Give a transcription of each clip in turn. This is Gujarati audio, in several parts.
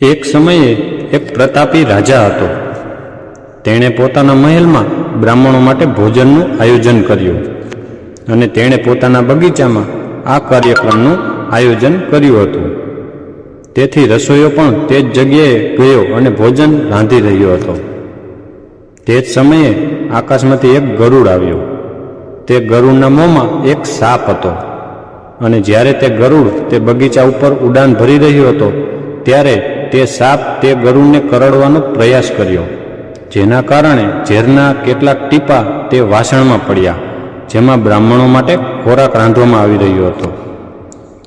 એક સમયે એક પ્રતાપી રાજા હતો. તેણે પોતાના મહેલમાં બ્રાહ્મણો માટે ભોજનનું આયોજન કર્યું અને તેણે પોતાના બગીચામાં આ કાર્યક્રમનું આયોજન કર્યું હતું. તેથી રસોઈયો પણ તે જ જગ્યાએ ગયો અને ભોજન રાંધી રહ્યો હતો. તે જ સમયે આકાશમાંથી એક ગરુડ આવ્યો. તે ગરુડના મોંમાં એક સાપ હતો અને જ્યારે તે ગરુડ તે બગીચા ઉપર ઉડાન ભરી રહ્યો હતો, ત્યારે તે સાપ તે ગરુડને કરડવાનો પ્રયાસ કર્યો. જેના કારણે ઝેરના કેટલાક ટીપા તે વાસણમાં પડ્યા, જેમાં બ્રાહ્મણો માટે ખોરાક રાંધવામાં આવી રહ્યો હતો.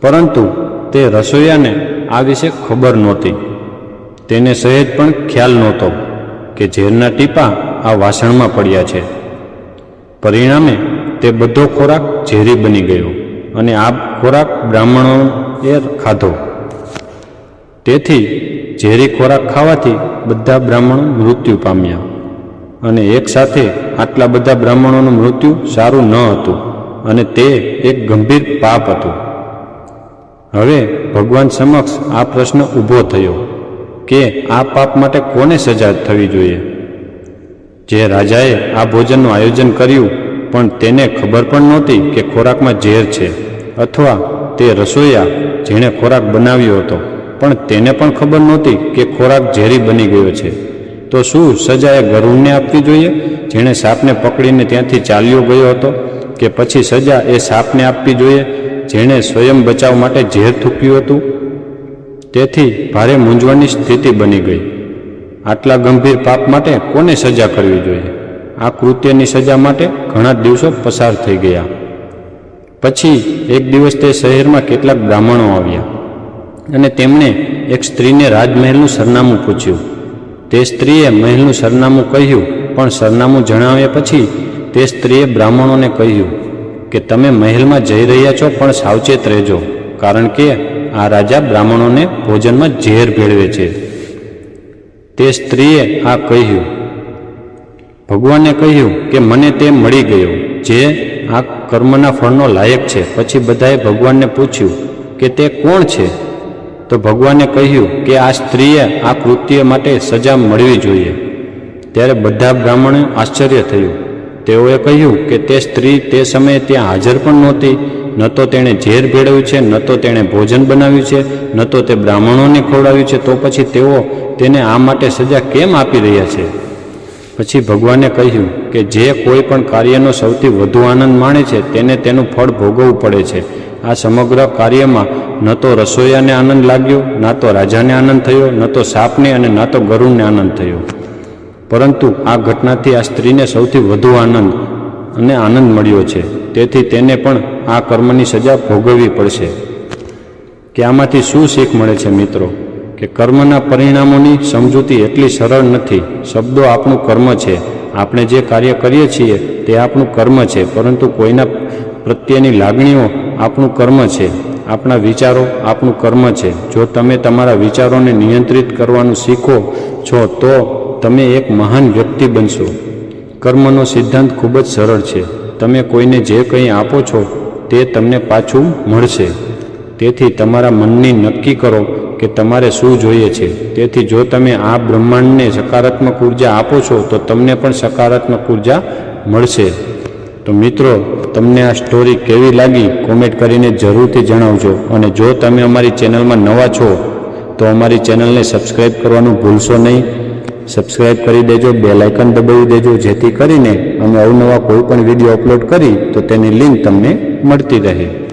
પરંતુ તે રસોઈયાને આ વિશે ખબર નહોતી. તેને સહેજ પણ ખ્યાલ નહોતો કે ઝેરના ટીપા આ વાસણમાં પડ્યા છે. પરિણામે તે બધો ખોરાક ઝેરી બની ગયો અને આ ખોરાક બ્રાહ્મણોએ ખાધો. તેથી ઝેરી ખોરાક ખાવાથી બધા બ્રાહ્મણો મૃત્યુ પામ્યા અને એક સાથે આટલા બધા બ્રાહ્મણોનું મૃત્યુ સારું ન હતું અને તે એક ગંભીર પાપ હતું. હવે ભગવાન સમક્ષ આ પ્રશ્ન ઊભો થયો કે આ પાપ માટે કોને સજા થવી જોઈએ? જે રાજાએ આ ભોજનનું આયોજન કર્યું પણ તેને ખબર પણ નહોતી કે ખોરાકમાં ઝેર છે અથવા તે રસોઈયા જેણે ખોરાક બનાવ્યો હતો. પણ તેને પણ ખબર નહોતી કે ખોરાક ઝેરી બની ગયો છે. તો શું સજા એ ગરુડને આપવી જોઈએ? જેણે સાપને પકડીને ત્યાંથી ચાલ્યો ગયો હતો કે પછી સજા એ સાપને આપવી જોઈએ? જેણે સ્વયં બચાવ માટે ઝેર થૂક્યું હતું? તેથી ભારે મૂંઝવણની સ્થિતિ બની ગઈ. આટલા ગંભીર પાપ માટે કોને સજા કરવી જોઈએ? આ કૃત્યની સજા માટે ઘણા દિવસો પસાર થઈ ગયા. પછી એક દિવસ તે શહેરમાં કેટલાક બ્રાહ્મણો આવ્યા. અને તેમણે એક સ્ત્રીને રાજમહેલનું સરનામું પૂછ્યું. તે સ્ત્રીએ મહેલનું સરનામું કહ્યું, પણ સરનામું જણાવ્યા પછી તે સ્ત્રીએ બ્રાહ્મણોને કહ્યું કે તમે મહેલમાં જઈ રહ્યા છો, પણ સાવચેત રહેજો, કારણ કે આ રાજા બ્રાહ્મણોને ભોજનમાં ઝેર ભેળવે છે. તે સ્ત્રીએ આ કહ્યું. ભગવાને કહ્યું કે મને તે મળી ગયો, જે આ કર્મના ફળનો લાયક છે. પછી બધાએ ભગવાનને પૂછ્યું કે તે કોણ છે? તો ભગવાને કહ્યું કે આ સ્ત્રીએ આ કૃત્ય માટે સજા મળવી જોઈએ. ત્યારે બધા બ્રાહ્મણ આશ્ચર્ય થયું. તેઓએ કહ્યું કે તે સ્ત્રી તે સમયે ત્યાં હાજર પણ નહોતી. ન તો તેણે ઝેર ભેળવ્યું છે, ન તો તેણે ભોજન બનાવ્યું છે, ન તો તે બ્રાહ્મણોને ખવડાવ્યું છે. તો પછી તેઓ તેને આ માટે સજા કેમ આપી રહ્યા છે? પછી ભગવાને કહ્યું કે જે કોઈ પણ કાર્યનો સૌથી વધુ આનંદ માણે છે, તેને તેનું ફળ ભોગવવું પડે છે. આ સમગ્ર કાર્યમાં ન તો રસોઈયાને આનંદ લાગ્યો, ના તો રાજાને આનંદ થયો, ન તો સાપને અને ના તો ગરુડને આનંદ થયો. પરંતુ આ ઘટનાથી આ સ્ત્રીને સૌથી વધુ આનંદ અને આનંદ મળ્યો છે. તેથી તેને પણ આ કર્મની સજા ભોગવવી પડશે. કે આમાંથી શું શીખ મળે છે મિત્રો? કે કર્મના પરિણામોની સમજૂતી એટલી સરળ નથી. શબ્દો આપણું કર્મ છે. આપણે જે કાર્ય કરીએ છીએ તે આપણું કર્મ છે. પરંતુ કોઈના પ્રત્યેની લાગણીઓ આપણું કર્મ છે. આપણા વિચારો આપણું કર્મ છે. જો તમે તમારા વિચારોને નિયંત્રિત કરવાનું શીખો છો, તો તમે એક મહાન વ્યક્તિ બનશો. કર્મનો સિદ્ધાંત ખૂબ જ સરળ છે. તમે કોઈને જે કંઈ આપો છો, તે તમને પાછું મળશે. તેથી તમારા મનની નક્કી કરો કે તમારે શું જોઈએ છે. તેથી જો તમે આ બ્રહ્માંડને સકારાત્મક ઊર્જા આપો છો, તો તમને પણ સકારાત્મક ઊર્જા મળશે. તો મિત્રો, તમને આ સ્ટોરી કેવી લાગી? કોમેન્ટ કરીને જરૂરથી જણાવજો. અને જો તમે અમારી ચેનલમાં નવા છો, તો અમારી ચેનલને સબસ્ક્રાઈબ કરવાનું ભૂલશો નહીં. સબસ્ક્રાઈબ કરી દેજો બે લાઇકન દબાવી દેજો, જેથી કરીને અમે અવનવા કોઈ પણ વીડિયો અપલોડ કરી, તો તેની લિંક તમને મળતી રહે.